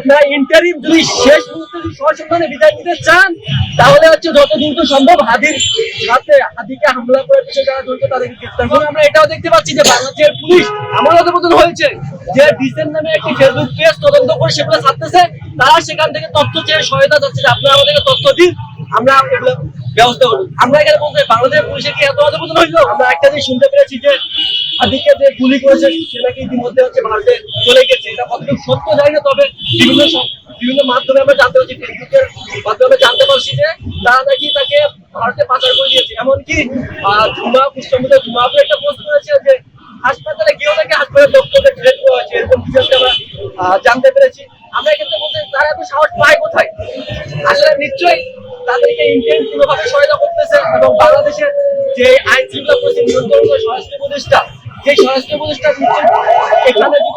আপনার ইন্টারিম যদি শেষ মুহূর্তে যদি সসম্মানে বিদায় নিতে চান, তাহলে হচ্ছে যত দ্রুত সম্ভব হাদির সাথে হাদিকে হামলা করে পিছিয়ে যারা জড়িত তাদেরকে গ্রেফতার করুন। আমরা এটাও দেখতে পাচ্ছি যে বাংলাদেশের পুলিশ এমন মতন হয়েছে যে ডিসেন নামে একটি ফেসবুক পেজ তদন্ত করে সেগুলো ছাড়তেছে। তারা সেখান থেকে তথ্য চেয়ে সহায়তা যাচ্ছে যে আপনারা আমাদেরকে তথ্য দিন, আমরা ব্যবস্থা করব আমরা এখানে বলতে বাংলাদেশের পুলিশের কি এত অধপতন হইল আমরা একটা জিনিস শুনতে পেরেছি যে হাদিকে যে গুলি করেছে সে নাকি ইতিমধ্যে হচ্ছে ভারতে চলে গেছে? এটা কতটুকু সত্য জানি না, তবে বিভিন্ন বিভিন্ন মাধ্যমে আমরা জানতে পারছি, ফেসবুকের মাধ্যমে জানতে পারছি যে তারা নাকি তাকে ভারতে পাচার করে দিয়েছে। এমনকি ঝুমা কুষ্ঠমুদে ঝুমা একটা পোস্ট করেছে যে হাসপাতালে গিয়েও নাকি হাসপাতালের ডক্টরদের ডিলেট করা হয়েছে। এরকম একটা আমরা জানতে পেরেছি। আমরা এক্ষেত্রে বলতে তারা এত সাহস পায় কোথায়? আসলে নিশ্চয়ই তাদেরকে ইন্ডিয়ান কোনোভাবে সহায়তা করতেছে এবং বাংলাদেশের যে আইন শৃঙ্খলা পরিস্থিতি নিয়ন্ত্রণ করে স্বরাষ্ট্র উপদেষ্টা, যে স্বরাষ্ট্র উপদেষ্টা এখানে যদি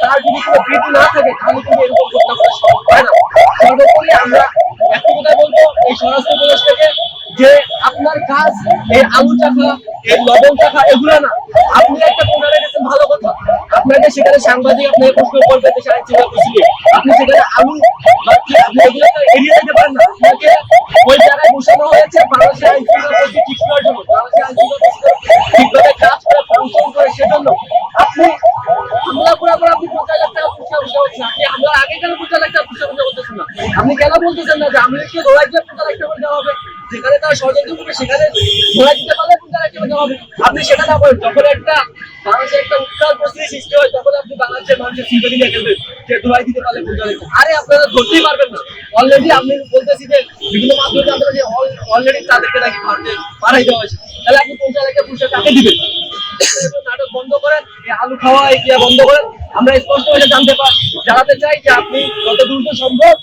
তার যদি কোনো বৃদ্ধি না থাকে, তাহলে কিন্তু এরকম ঘটনা করা সম্ভব হয় না। সর্বোপরি আমরা একটা কথা বলব, এই স্বরাষ্ট্র উপদেষ্টাকে যে আপনার কাজ এই আলু চাখা এই লবণ চাখা এগুলো না। আপনি একটা প্রোগ্রামে গেছেন ভালো কথা। আপনাকে সেখানে সাংবাদিক আপনাকে প্রশ্ন করবে দেশে আইন শৃঙ্খলা পরিস্থিতি। আপনি সেখানে আলু আপনি এগুলো তো এড়িয়ে যেতে পারেন না আপনাকে ওই জায়গায় বসানো হয়েছে বাংলাদেশের আইন শৃঙ্খলা পরিস্থিতি ঠিক করার জন্য বাংলাদেশের আইন শৃঙ্খলা পরিস্থিতি ঠিকভাবে কাজ করে ফাংশন করে সেজন্য আপনি আপনি পঞ্চাশ লাখ টাকা আগে কেন লাখ টাকা বসে করতেছেন না? আপনি বলতেছেন না যে আমি দিয়ে হবে? যেখানে তারা ষড়যন্ত্র করবে, সেখানে ধোলাই দিতে পারলে হবে। আপনি সেটা না করেন যখন একটা বাংলাদেশে একটা উত্তাল পরিস্থিতি সৃষ্টি হয়, তখন আপনি বাংলাদেশের মানুষের সিম্পতি খেলবেন যে ধোলাই দিতে পারলে পঞ্চাশ লাখ আরে, আপনারা ধরতেই পারবেন না। অলরেডি আমি বলতেছি যে বিভিন্ন মাধ্যমে জানতে পারছি অলরেডি তাদেরকে নাকি ভারতে পাঠাই দেওয়া হয়েছে। তাহলে আপনি পঞ্চাশ লাখ টাকা কাকে দিবেন? করেন, এই আলু খাওয়া, এই ক্রিয়া বন্ধ করেন, আমরা স্পষ্ট ভাবে জানতে পার জানাতে চাই যে আপনি যত দ্রুত সম্ভব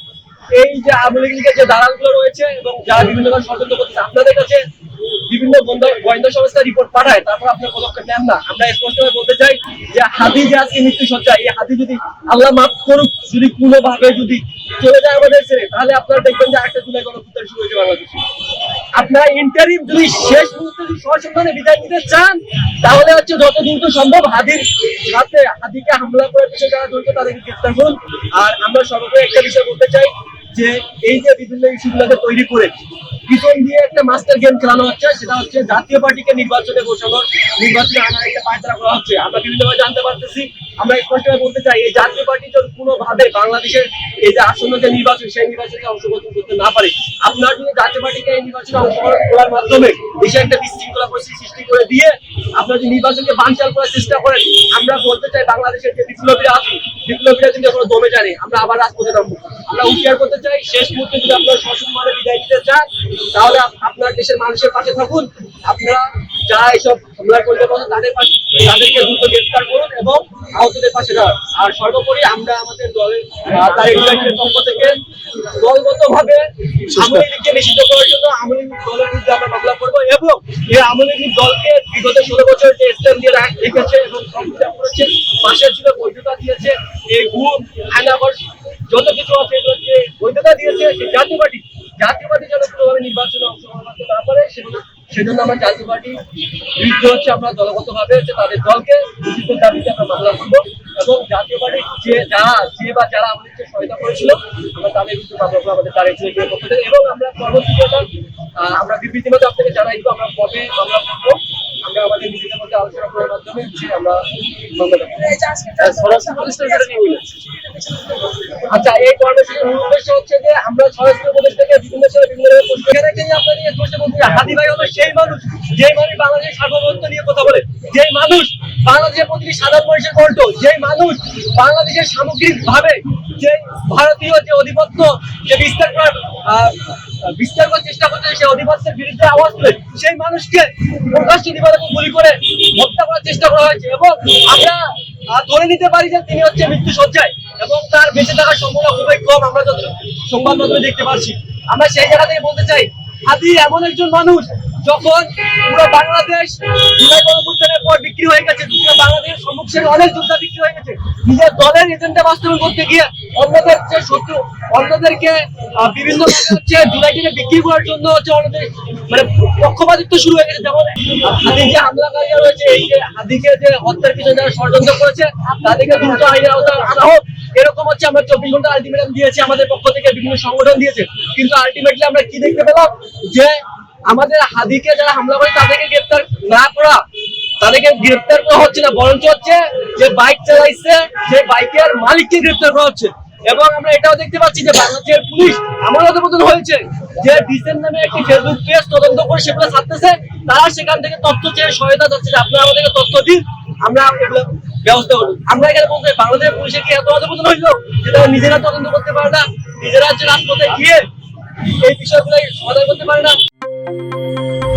এই যে আওয়ামী লীগের যে দালালগুলো রয়েছে এবং যারা বিভিন্ন ধরনের ষড়যন্ত্র করতেছে, আপনাদের কাছে বিভিন্ন গোয়েন্দা- সংস্থা রিপোর্ট পাঠায়, তারপর আপনার পদক্ষেপ নেন না। আমরা স্পষ্টভাবে বলতে চাই যে হাদি যে আজকে মৃত্যু সজ্জা, এই হাদি যদি আল্লাহ মাফ করুক, যদি কোনোভাবে যদি চলে যায় আমাদের ছেড়ে তাহলে আপনারা দেখবেন যে একটা জুলাই গণপুত্র শুরু হয়েছে বাংলাদেশে। আপনার ইন্টারিম যদি শেষ যদি সসম্মানে বিদায় নিতে চান, তাহলে হচ্ছে যত দ্রুত সম্ভব হাদির সাথে হাদিকে হামলা করে পিছিয়ে যারা জড়িত তাদেরকে গ্রেফতার করুন। আর আমরা সর্বোপরি একটা বিষয় বলতে চাই যে এই যে বিভিন্ন ইস্যুগুলোকে তৈরি করে পিছন দিয়ে একটা মাস্টার গেম খেলানো হচ্ছে, সেটা হচ্ছে জাতীয় পার্টিকে নির্বাচনে বসানোর নির্বাচনে আনার একটা পায়তারা করা হচ্ছে। আমরা বিভিন্নভাবে জানতে পারতেছি, আমরা স্পষ্টভাবে বলতে চাই, এই জাতীয় পার্টি যদি কোনোভাবে বাংলাদেশের এই যে আসন্ন যে নির্বাচন, সেই নির্বাচনে অংশগ্রহণ করতে না পারে। আপনার যদি জাতীয় পার্টিকে এই নির্বাচনে অংশগ্রহণ করার মাধ্যমে দেশে একটা বিশৃঙ্খলা পরিস্থিতি সৃষ্টি করে দিয়ে আপনার যদি নির্বাচনকে বানচাল করার চেষ্টা করেন, আমরা বলতে চাই বাংলাদেশের যে বিপ্লবীরা আছে, বিপ্লবীরা কিন্তু এখনও দমে জানে আমরা আবার রাজপথে নামবো। আমরা উদ্ধার করতে চাই, শেষ মুহূর্তে যদি আপনার সসম্মানে বিদায় নিতে চান, তাহলে আপনার দেশের মানুষের পাশে থাকুন। আপনারা যারা এইসব হামলা করতে পারেন তাদের পাশে তাদেরকে দ্রুত গ্রেফতার করুন এবং আহতদের পাশে দাঁড়ান। আর সর্বোপরি আমরা আমাদের দলের তার পক্ষ থেকে দলগত ভাবে আওয়ামী লীগকে নিষিদ্ধ করার জন্য আওয়ামী লীগ দলের বিরুদ্ধে আমরা মামলা করব এবং এই আওয়ামী লীগ দলকে বিগত ষোলো বছর যে স্ট্যান্ড দিয়ে রেখেছে এবং সংবিধান করেছে পাশের ছিল বৈধতা দিয়েছে এই গুম আইনাগর যত কিছু আছে যে বৈধতা দিয়েছে সেই জাতীয় পার্টি জাতীয় পার্টি যেন কোনোভাবে নির্বাচনে অংশগ্রহণ করতে না পারে সেজন্য সেজন্য আমরা জাতীয় পার্টি বিরুদ্ধে হচ্ছে আমরা দলগত ভাবে হচ্ছে তাদের দলকে নিষিদ্ধ দাবিতে আমরা মামলা করব এবং জাতীয় পার্টি যে যারা যে বা যারা আমাদেরকে সহায়তা করেছিল। আমরা তাদের মামলা আমাদের তার একজন পক্ষ থেকে এবং আমরা কথা আমরা বিবৃতি মধ্যে আপনাকে জানাই দিব আমরা কবে মামলা করব। আমরা আমাদের নিজেদের মধ্যে আলোচনা করার মাধ্যমে হচ্ছে আমরা স্বরাষ্ট্র নিয়ে। আচ্ছা এই কর্মসূচির মূল উদ্দেশ্য হচ্ছে যে আমরা স্বরাষ্ট্র বিভিন্ন সময় বিভিন্ন রকম প্রশ্ন এখানে যে আপনাদের এই প্রশ্ন বলতে হাদি ভাই হলো সেই মানুষ যেই মানুষ বাংলাদেশের সার্বভৌমত্ব নিয়ে কথা বলে যেই মানুষ বাংলাদেশের প্রতিটি সাধারণ মানুষের কণ্ঠ, যেই মানুষ বাংলাদেশের সামগ্রিক ভাবে যে ভারতীয় যে আধিপত্য যে বিস্তার করার বিস্তার করার চেষ্টা করছে, সেই আধিপত্যের বিরুদ্ধে আওয়াজ তুলে সেই মানুষকে প্রকাশ্য দিবালকে গুলি করে হত্যা করার চেষ্টা করা হয়েছে। এবং আমরা ধরে নিতে পারি যে তিনি হচ্ছে মৃত্যু সজ্জায় এবং তার বেঁচে থাকার সম্ভাবনা খুবই কম আমরা যত সংবাদ মাধ্যমে দেখতে পাচ্ছি। আমরা সেই জায়গা থেকে বলতে চাই হাদি এমন একজন মানুষ যখন পুরো বাংলাদেশ জুলাই গণপুত্রের পর বিক্রি হয়ে গেছে বাংলাদেশের সম্মুখে অনেক যোদ্ধা বিক্রি হয়ে গেছে। নিজের দলের এজেন্ডা বাস্তবায়ন করতে গিয়ে অন্যদের যে শত্রু, অন্যদেরকে বিভিন্ন হচ্ছে জুলাই দিনে বিক্রি করার জন্য হচ্ছে অন্যদের মানে পক্ষপাতিত্ব শুরু হয়ে গেছে। যেমন হাদির যে হামলাকারীরা রয়েছে, এই যে হাদিকে যে হত্যার পিছনে যারা ষড়যন্ত্র করেছে, তাদেরকে দ্রুত আইনের আওতায় আনা হোক। এরকম হচ্ছে আমরা চব্বিশ ঘণ্টা আলটিমেটাম দিয়েছি, আমাদের পক্ষ থেকে বিভিন্ন সংগঠন দিয়েছে। কিন্তু আলটিমেটলি আমরা কি দেখতে পেলাম? যে আমাদের হাদিকে যারা হামলা করে তাদেরকে গ্রেপ্তার না করা, তাদেরকে গ্রেপ্তার করা হচ্ছে না, বরঞ্চ হচ্ছে যে বাইক চালাইছে, সেই বাইকের মালিককে গ্রেপ্তার করা হচ্ছে। এবং আমরা এটাও দেখতে পাচ্ছি যে বাংলাদেশের পুলিশ আমার অধপতন হয়েছে যে ডিসেন নামে একটি ফেসবুক পেজ তদন্ত করে সেগুলো ছাড়তেছে। তারা সেখান থেকে তথ্য চেয়ে সহায়তা যাচ্ছে যে আপনারা আমাদেরকে তথ্য দিন, আমরা ব্যবস্থা করব। আমরা এখানে বলতে বাংলাদেশের পুলিশের কি এত অধপতন হইল যে তারা নিজেরা তদন্ত করতে পারে না, নিজেরা হচ্ছে রাজপথে গিয়ে এই বিষয়গুলো সমাধান করতে পারে না। Música